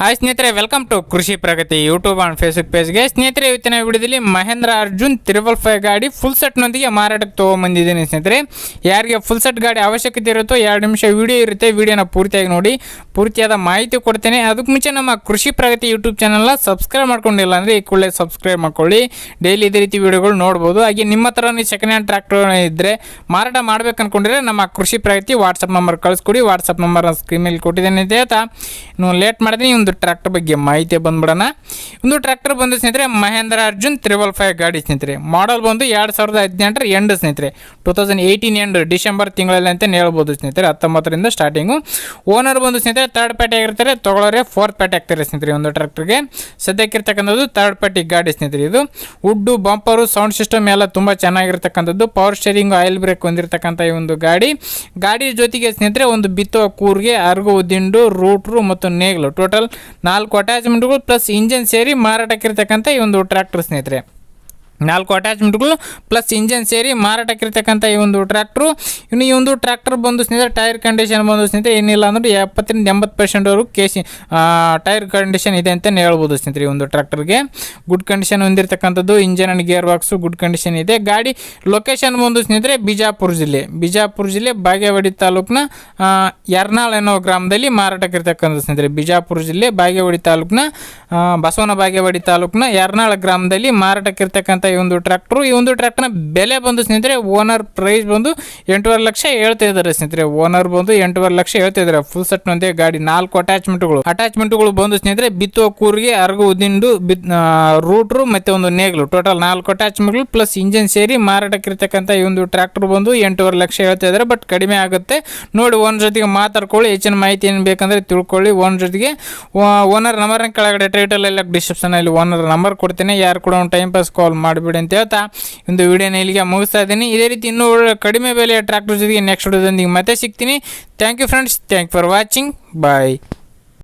Hi ಸ್ನೇಹಿತರೆ welcome to Krishi Pragathi YouTube and Facebook ಪೇಜ್ಗೆ ಸ್ನೇಹಿತರೆ, ಇವತ್ತಿನ ವಿಡಿಯೋದಲ್ಲಿ ಮಹೇಂದ್ರ ಅರ್ಜುನ್ ತ್ರಿಬಲ್ ಫೈವ್ ಗಾಡಿ ಫುಲ್ ಸೆಟ್ನೊಂದಿಗೆ ಮಾರಾಟಕ್ಕೆ ತೊಗೊಂಬಂದಿದ್ದೀನಿ ಸ್ನೇಹಿತರೆ. ಯಾರಿಗೆ ಫುಲ್ ಸೆಟ್ ಗಾಡಿ ಅವಶ್ಯಕತೆ ಇರುತ್ತೋ, ಎರಡು ನಿಮಿಷ ವಿಡಿಯೋ ಇರುತ್ತೆ, ವಿಡಿಯೋನ ಪೂರ್ತಿಯಾಗಿ ನೋಡಿ. ಪೂರ್ತಿಯಾದ ಮಾಹಿತಿ ಕೊಡ್ತೇನೆ. ಅದಕ್ಕೆ ಮುಂಚೆ ನಮ್ಮ ಕೃಷಿ ಪ್ರಗತಿ ಯೂಟ್ಯೂಬ್ ಚಾನಲ್ನ ಸಬ್ಸ್ಕ್ರೈಬ್ ಮಾಡ್ಕೊಂಡಿಲ್ಲ ಅಂದರೆ ಈ ಕೂಡಲೇ ಸಬ್ಸ್ಕ್ರೈಬ್ ಮಾಡ್ಕೊಳ್ಳಿ. ಡೈಲಿ ಇದೇ ರೀತಿ ವಿಡಿಯೋಗಳು ನೋಡ್ಬೋದು. ಹಾಗೆ ನಿಮ್ಮ ಹತ್ರ ಸೆಕೆಂಡ್ ಹ್ಯಾಂಡ್ ಟ್ರ್ಯಾಕ್ಟರ್ ಇದ್ದರೆ ಮಾರಾಟ ಮಾಡ್ಬೇಕು ಅಂದ್ಕೊಂಡಿದ್ರೆ ನಮ್ಮ ಕೃಷಿ ಪ್ರಗತಿ ವಾಟ್ಸಪ್ ನಂಬರ್ ಕಳಿಸ್ಕೊಡಿ. ವಾಟ್ಸಪ್ ನಂಬರ್ ಸ್ಕ್ರೀನ್ ಮೇಲೆ ಕೊಟ್ಟಿದ್ದೇನೆ ಅಂತ ಇನ್ನು ಲೇಟ್ ಮಾಡಿದ್ರೆ ಈ ಒಂದು ಟ್ರ್ಯಾಕ್ಟರ್ ಬಗ್ಗೆ ಮಾಹಿತಿ ಬಂದ್ಬಿಡೋಣ. ಒಂದು ಟ್ರ್ಯಾಕ್ಟರ್ ಬಂದು ಸ್ನೇಹಿತರೆ, ಮಹೇಂದ್ರ ಅರ್ಜುನ್ ತ್ರಿಬಲ್ ಫೈವ್ ಗಾಡಿ ಸ್ನೇಹಿತರೆ. ಮಾಡಲ್ ಬಂದು ಎರಡು ಸಾವಿರದ ಹದಿನೆಂಟರ ಎಂಡ್ ಸ್ನೇಹಿತರೆ. Two thousand eighteen end December ತಿಂಗಳಲ್ಲಿ ಅಂತ ಹೇಳ್ಬೋದು ಸ್ನೇಹಿತರೆ, ಹತ್ತೊಂಬತ್ತರಿಂದ ಸ್ಟಾರ್ಟಿಂಗು ಓನರ್ ಬಂದು ಸ್ನೇಹಿತರೆ ತರ್ಡ್ ಪ್ಯಾಟಿ ಆಗಿರ್ತಾರೆ ತೊಗೊಳೋರೆ ಫೋರ್ತ್ ಪ್ಯಾಟಿ ಆಗ್ತಾರೆ ಸ್ನೇಹಿತರೆ ಒಂದು ಟ್ರ್ಯಾಕ್ಟರ್ಗೆ ಸದ್ಯಕ್ಕಿರ್ತಕ್ಕಂಥದ್ದು ತರ್ಡ್ ಪ್ಯಾಟಿ ಗಾಡಿ ಸ್ನೇಹಿತರೆ ಇದು. ವುಡ್ಡು ಬಂಪರು ಸೌಂಡ್ ಸಿಸ್ಟಮ್ ಎಲ್ಲ ತುಂಬ ಚೆನ್ನಾಗಿರ್ತಕ್ಕಂಥದ್ದು. ಪವರ್ ಸ್ಟೇರಿಂಗ್ ಆಯಿಲ್ ಬ್ರೇಕ್ ಹೊಂದಿರತಕ್ಕಂಥ ಈ ಒಂದು ಗಾಡಿ. ಗಾಡಿ ಜೊತೆಗೆ ಸ್ನೇಹಿತರೆ, ಒಂದು ಬಿತ್ತುವ ಕೂರ್ಗೆ, ಅರ್ಗು, ದಿಂಡು ರೂಟ್ರು ಮತ್ತು ನೇಗ್ಲು. ಟೋಟಲ್ ನಾಲ್ಕು ಅಟ್ಯಾಚ್ಮೆಂಟ್ಗಳು ಪ್ಲಸ್ ಇಂಜಿನ್ ಸೇರಿ ಮಾರಾಟಕ್ಕಿರ್ತಕ್ಕಂಥ ಈ ಒಂದು ಟ್ರ್ಯಾಕ್ಟರ್ ಸ್ನೇಹಿತರೆ. ನಾಲ್ಕು ಅಟ್ಯಾಚ್ಮೆಂಟ್ಗಳು ಪ್ಲಸ್ ಇಂಜನ್ ಸೇರಿ ಮಾರಾಟಕ್ಕಿರ್ತಕ್ಕಂಥ ಈ ಒಂದು ಟ್ರ್ಯಾಕ್ಟ್ರು ಇನ್ನು ಈ ಒಂದು ಟ್ರ್ಯಾಕ್ಟರ್ ಬಂದು ಸ್ನೇಹಿತರೆ ಟೈರ್ ಕಂಡೀಷನ್ ಬಂದು ಸ್ನೇಹಿತರೆ, ಏನಿಲ್ಲ ಅಂದ್ರೆ ಎಪ್ಪತ್ತರಿಂದ ಎಂಬತ್ತು ಪರ್ಸೆಂಟ್ವರೆಗೂ ಸಿ ಟೈರ್ ಕಂಡೀಷನ್ ಇದೆ ಅಂತಲೇ ಹೇಳ್ಬೋದು ಸ್ನೇಹಿತರೆ ಈ ಒಂದು ಟ್ರ್ಯಾಕ್ಟರ್ಗೆ good condition ಹೊಂದಿರತಕ್ಕಂಥದ್ದು engine and gear box good condition ಇದೆ. ಗಾಡಿ ಲೊಕೇಶನ್ ಬಂದು ಸ್ನೇಹಿತರೆ ಬಿಜಾಪುರ ಜಿಲ್ಲೆ. ಬಿಜಾಪುರ ಜಿಲ್ಲೆ ಬಾಗೇವಾಡಿ ತಾಲೂಕಿನ ಎರ್ನಾಳ್ ಅನ್ನೋ ಗ್ರಾಮದಲ್ಲಿ ಮಾರಾಟಕ್ಕಿರ್ತಕ್ಕಂಥ ಸ್ನೇಹಿತರೆ ಬಿಜಾಪುರ ಜಿಲ್ಲೆ ಬಾಗೇವಾಡಿ ತಾಲೂಕಿನ ಬಸವನ ಬಾಗೇವಾಡಿ ತಾಲೂಕಿನ ಎರ್ನಾಳ ಗ್ರಾಮದಲ್ಲಿ ಮಾರಾಟಕ್ಕಿರ್ತಕ್ಕಂಥ ಈ ಒಂದು ಟ್ರ್ಯಾಕ್ಟ್ರು, ಈ ಒಂದು ಟ್ರ್ಯಾಕ್ಟರ್ನ ಬೆಲೆ ಬಂದು ಸ್ನೇಹಿತರೆ, ಓನರ್ ಪ್ರೈಸ್ ಬಂದು ಎಂಟೂವರೆ ಲಕ್ಷ ಹೇಳ್ತಾ ಇದ್ದಾರೆ ಸ್ನೇಹಿತರೆ. ಓನರ್ ಬಂದು ಎಂಟೂವರೆ ಲಕ್ಷ ಹೇಳ್ತಾ ಇದ್ದಾರೆ. ಫುಲ್ ಸೆಟ್ ಒಂದೇ ಗಾಡಿ, ನಾಲ್ಕು ಅಟ್ಯಾಚ್ಮೆಂಟ್ಗಳು ಅಟ್ಯಾಚ್ಮೆಂಟ್ಗಳು ಬಂದು ಸ್ನೇಹಿತರೆ ಬಿತ್ತುವ ಕೂರಿಗೆ, ಅರ್ಗು ಉದ್ದಿಂಡು, ಬಿತ್ ರೂಟ್ರು ಮತ್ತೆ ಒಂದು ನೇಗ್ಲು. ಟೋಟಲ್ ನಾಲ್ಕು ಅಟ್ಯಾಚ್ಮೆಂಟ್ಗಳು ಪ್ಲಸ್ ಇಂಜಿನ್ ಸೇರಿ ಮಾರಾಟಕ್ಕೆ ಇರ್ತಕ್ಕಂಥ ಈ ಒಂದು ಟ್ರ್ಯಾಕ್ಟರ್ ಬಂದು ಎಂಟೂವರೆ ಲಕ್ಷ ಹೇಳ್ತಾ ಇದ್ದಾರೆ. ಬಟ್ ಕಡಿಮೆ ಆಗುತ್ತೆ. ನೋಡಿ, ಓನರ್ ಜೊತೆಗೆ ಮಾತಾಡ್ಕೊಳ್ಳಿ. ಹೆಚ್ಚಿನ ಮಾಹಿತಿ ಏನು ಬೇಕಂದ್ರೆ ತಿಳ್ಕೊಳ್ಳಿ. ಓನರ್ ಜೊತೆಗೆ ಓನರ್ ನಂಬರ್ನ ಕೆಳಗಡೆ ಟೈಟಲ್ ಎಲ್ಲ ಡಿಸ್ಕ್ರಿಪ್ಷನಲ್ಲಿ ಓನರ್ ನಂಬರ್ ಕೊಡ್ತೇನೆ. ಯಾರು ಕೂಡ ಒಂದು ಟೈಮ್ ಪಾಸ್ ಕಾಲ್ ಮಾಡಿಬಿಡಿ ಅಂತ ಹೇಳ್ತಾ ಒಂದು ವಿಡಿಯೋನ ಇಲ್ಲಿಗೆ ಮುಗಿಸ್ತಾ ಇದ್ದೀನಿ. ಇದೇ ರೀತಿ ಇನ್ನೂ ಕಡಿಮೆ ಬೆಲೆಯ ಟ್ರ್ಯಾಕ್ಟರ್ ಜೊತೆಗೆ ನೆಕ್ಸ್ಟ್ ವಿಡಿಯೋದೊಂದಿಗೆ ಮತ್ತೆ ಸಿಗ್ತೀನಿ. Thank you friends thank for watching bye